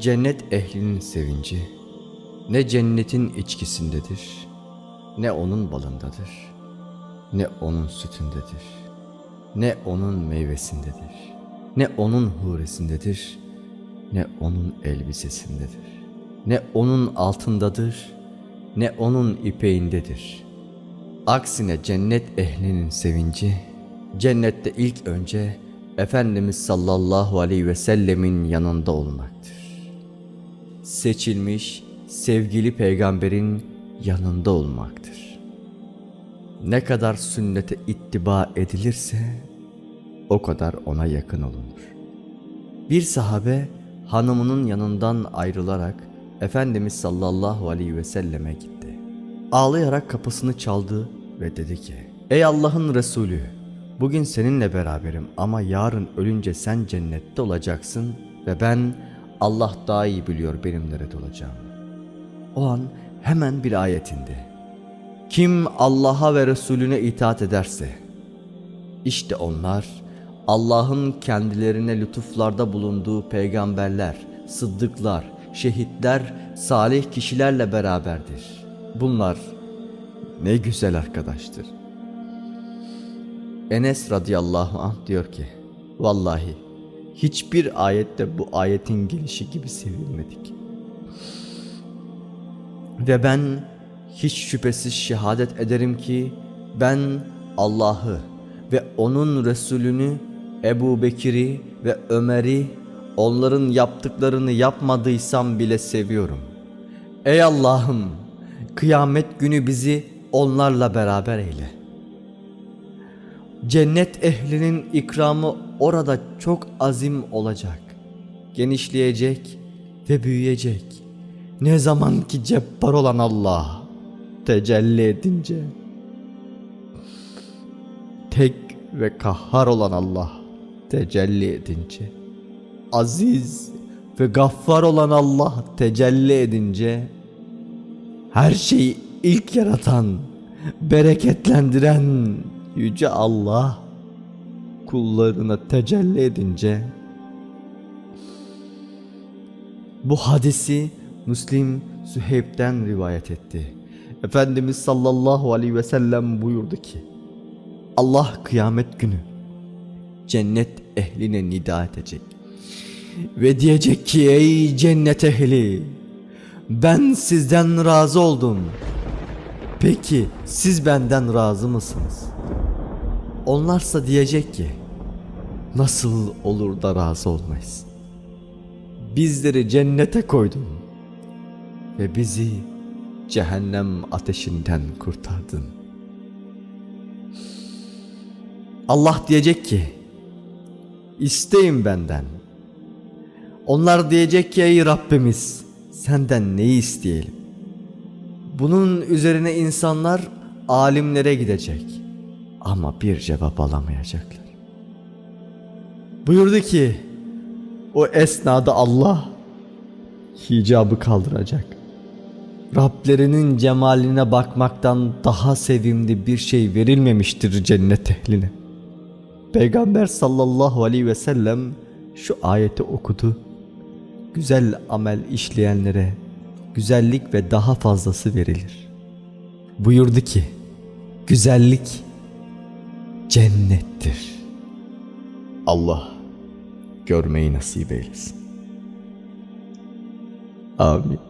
Cennet ehlinin sevinci ne cennetin içkisindedir, ne onun balındadır, ne onun sütündedir, ne onun meyvesindedir, ne onun huresindedir, ne onun elbisesindedir, ne onun altındadır, ne onun ipeğindedir. Aksine cennet ehlinin sevinci, cennette ilk önce Efendimiz sallallahu aleyhi ve sellemin yanında olmaktır seçilmiş sevgili peygamberin yanında olmaktır. Ne kadar sünnete ittiba edilirse o kadar ona yakın olunur. Bir sahabe hanımının yanından ayrılarak Efendimiz sallallahu aleyhi ve selleme gitti. Ağlayarak kapısını çaldı ve dedi ki Ey Allah'ın Resulü bugün seninle beraberim ama yarın ölünce sen cennette olacaksın ve ben Allah daha iyi biliyor benim nerede olacağımı. O an hemen bir ayet indi. Kim Allah'a ve Resulüne itaat ederse, işte onlar Allah'ın kendilerine lütuflarda bulunduğu peygamberler, sıddıklar, şehitler, salih kişilerle beraberdir. Bunlar ne güzel arkadaştır. Enes radıyallahu anh diyor ki, Vallahi hiçbir ayette bu ayetin gelişi gibi sevilmedik. Ve ben hiç şüphesiz şehadet ederim ki ben Allah'ı ve onun Resulünü Ebu Bekir'i ve Ömer'i onların yaptıklarını yapmadıysam bile seviyorum. Ey Allah'ım kıyamet günü bizi onlarla beraber eyle. Cennet ehlinin ikramı orada çok azim olacak. Genişleyecek ve büyüyecek. Ne zaman ki cebbar olan Allah tecelli edince tek ve kahhar olan Allah tecelli edince aziz ve gaffar olan Allah tecelli edince her şeyi ilk yaratan, bereketlendiren yüce Allah kullarına tecelli edince bu hadisi Müslim Süheyb'den rivayet etti. Efendimiz sallallahu aleyhi ve sellem buyurdu ki Allah kıyamet günü cennet ehline nida edecek ve diyecek ki ey cennet ehli ben sizden razı oldum. Peki siz benden razı mısınız? Onlarsa diyecek ki nasıl olur da razı olmayız? Bizleri cennete koydun ve bizi cehennem ateşinden kurtardın. Allah diyecek ki isteyin benden. Onlar diyecek ki ey Rabbimiz senden neyi isteyelim? Bunun üzerine insanlar alimlere gidecek ama bir cevap alamayacaklar. Buyurdu ki o esnada Allah hicabı kaldıracak. Rablerinin cemaline bakmaktan daha sevimli bir şey verilmemiştir cennet ehline. Peygamber sallallahu aleyhi ve sellem şu ayeti okudu. Güzel amel işleyenlere güzellik ve daha fazlası verilir. Buyurdu ki, güzellik cennettir. Allah görmeyi nasip eylesin. Amin.